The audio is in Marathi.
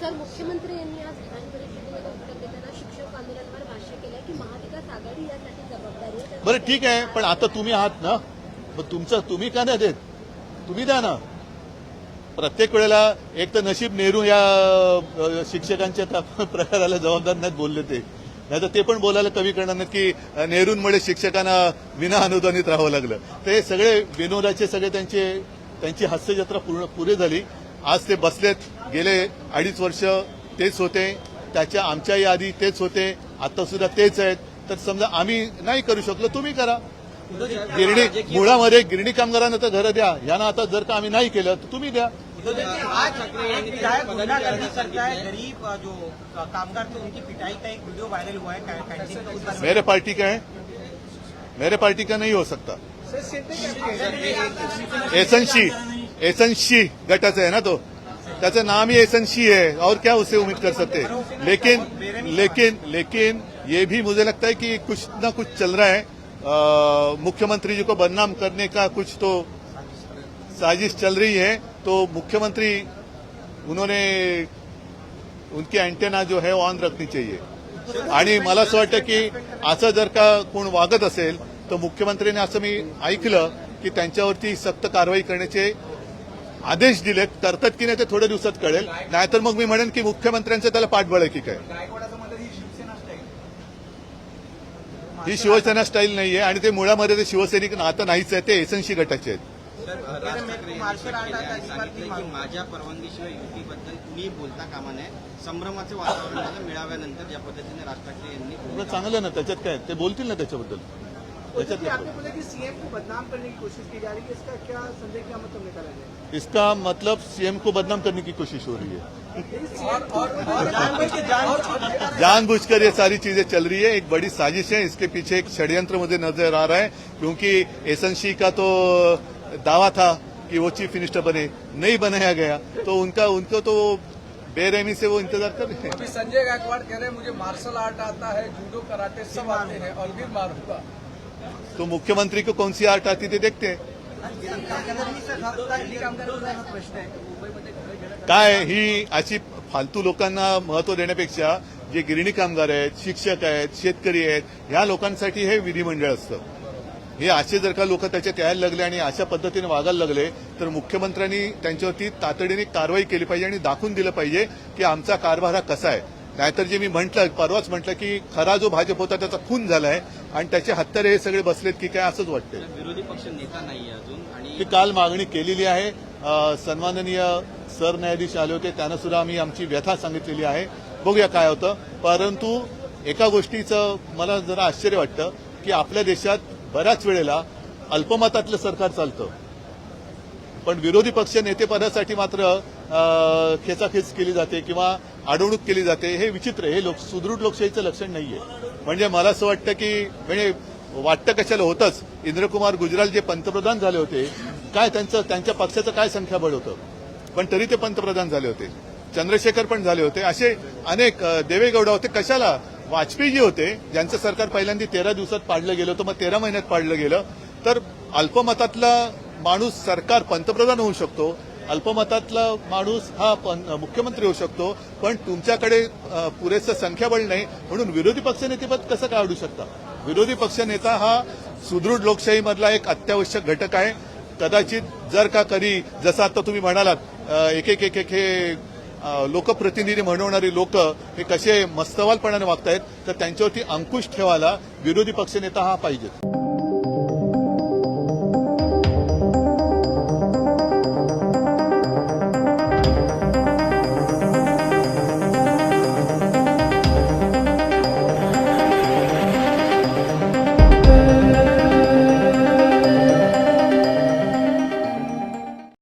सर मुख्यमंत्री यांनी आज विधान परिषदेमध्ये उत्तर देताना शिक्षक आंदोलनावर भाष्य केलं की महाविकास आघाडी यासाठी जबाबदारी आहे. बरं ठीक आहे पण आता तुम्ही आहात ना? मग तुमचं तुम्ही का नाही देत? तुम्ही द्या ना. प्रत्येक वेळेला एक तर नशीब नेहरू या अ, शिक्षकांच्या त्या प्रकाराला जबाबदार नाहीत बोलले ते. नाही तर ते पण बोलायला कमी करणार नाहीत की अ, नेहरूंमुळे शिक्षकांना विना अनुदानित राहावं लागलं. ते सगळे विनोदाचे सगळे त्यांचे त्यांची हास्यजत्रा पूर्ण पुरे झाली. आज ते बसलेत गेले अडीच वर्ष तेच होते. त्याच्या आमच्याही आधी तेच होते. आता सुद्धा तेच आहेत. तर समजा आम्ही नाही करू शकलो तुम्ही करा. गिरणी मुळामध्ये गिरणी कामगारांना तर घरं द्या. यांना आता जर का आम्ही नाही केलं तर तुम्ही द्या. मेरे पार्टी का है. मेरे पार्टी का नहीं हो सकता. एसएनसी. एसनशी गटाचा आहे ना तो. त्याचं नाम ही एसनशी है और क्या उसे उम्मीद कर सकते? लेकिन लेकिन लेकिन ये भी मुझे लगता है कि कुछ ना कुछ चल रहा है। मुख्यमंत्री जी को बदनाम करने का कुछ तो साजिश चल रही है। तो मुख्यमंत्री उन्होंने उनकी अँटेना जो है ऑन रखनी चाहिए। आणि मला असं वाटतं की असं जर का कोण वागत असेल तर मुख्यमंत्र्यांनी असं मी ऐकलं की त्यांच्यावरती सक्त कारवाई करण्याचे आदेश दिलेत करतात की नाही ते थोड्या दिवसात कळेल. नाहीतर मग मी म्हणेन की मुख्यमंत्र्यांचं त्याला पाठबळ आहे की काय. ही शिवसेना स्टाईल नाहीये आणि ते मुळामध्ये ते शिवसैनिक नातं नाहीच आहे ते एसएनसी गटाचे आहेत. माझ्या परवानगीशिवाय युतीबद्दल कुणी बोलता कामा नये. संभ्रमाचे वातावरण मेळाव्यानंतर ज्या पद्धतीने राज ठाकरे यांनी चांगलं ना त्याच्यात काय? ते बोलतील ना त्याच्याबद्दल. इसका क्या संदेह क्या मतलब निकाला जाए इसका मतलब सीएम को बदनाम करने की कोशिश हो रही है। जानबूझकर ये सारी चीज़ें चल रही है एक बड़ी साजिश है इसके पीछे एक षड्यंत्र मुझे नज़र आ रहा है क्योंकि एसएनसी का तो दावा था कि वो चीफ मिनिस्टर बने नहीं बनाया गया तो उनका उनको तो बेरहमी से वो इंतज़ार कर रहे हैं। अभी संजय गायकवाड़ कह रहे हैं मुझे मार्शल आर्ट आता है जूडो कराटे सब आते हैं और भी मारूँगा। तो मुख्यमंत्री को कौन सी आर्ट आती थी देखते काय ही अशी फालतू लोकांना महत्त्व देण्यापेक्षा जे गिरणी कामगार आहेत शिक्षक आहेत शेतकरी आहेत ह्या लोकांसाठी हे विधिमंडळ असतं. हे असे जर का लोक त्याच्यात यायला लागले आणि अशा पद्धतीने वागायला लागले तर मुख्यमंत्र्यांनी त्यांच्यावरती तातडीने कारवाई केली पाहिजे आणि दाखवून दिलं पाहिजे की आमचा कारभार हा कसा आहे. नाहीतर जे मी म्हटलं परवाच म्हटलं की खरा जो भाजप होता त्याचा खून झालाय आणि त्याचे हत्यारे हे सगळे बसलेत की काय असंच वाटतंय. विरोधी पक्ष नेता नाहीये अजून आणि ती काल मागणी केलेली आहे. सन्माननीय सरन्यायाधीश आले होते त्यांना सुद्धा आम्ही आमची व्यथा सांगितलेली आहे. बघूया काय होतं. परंतु एका गोष्टीचं मला जरा आश्चर्य वाटतं की आपल्या देशात बऱ्याच वेळेला अल्पमतातलं सरकार चालतं. पण विरोधी पक्ष नेतेपदासाठी मात्र खेचाखेच केली जाते किंवा अडवणूक केली जाते हे विचित्र हे लोक सुदृढ लोकशाहीचं लक्षण नाहीये. म्हणजे मला असं वाटतं की म्हणजे वाटतं कशाला होतंच. इंद्रकुमार गुजराल जे पंतप्रधान झाले होते काय त्यांचं त्यांच्या पक्षाचं काय संख्याबळ होतं? पण तरी ते पंतप्रधान झाले होते. चंद्रशेखर पण झाले होते. असे अनेक देवेगौडा होते. कशाला? वाजपेयी होते ज्यांचं सरकार पहिल्यांदा तेरा दिवसात पाडलं गेलं होतं मग तेरा महिन्यात पाडलं गेलं. तर अल्पमतातला माणूस सरकार पंतप्रधान होऊ शकतो. अल्पमतातला माणूस हा मुख्यमंत्री होऊ शकतो पण तुमच्याकडे पुरेसं संख्याबळ नाही म्हणून विरोधी पक्षनेतेपद कसं काय शकता? विरोधी पक्षनेता हा सुदृढ लोकशाहीमधला एक अत्यावश्यक घटक आहे. कदाचित जर का कधी जसं आता तुम्ही म्हणालात एक एक एक एक हे लोकप्रतिनिधी म्हणवणारी लोक हे कसे मस्तवालपणाने वागतायत तर त्यांच्यावरती अंकुश ठेवायला विरोधी पक्षनेता हा पाहिजे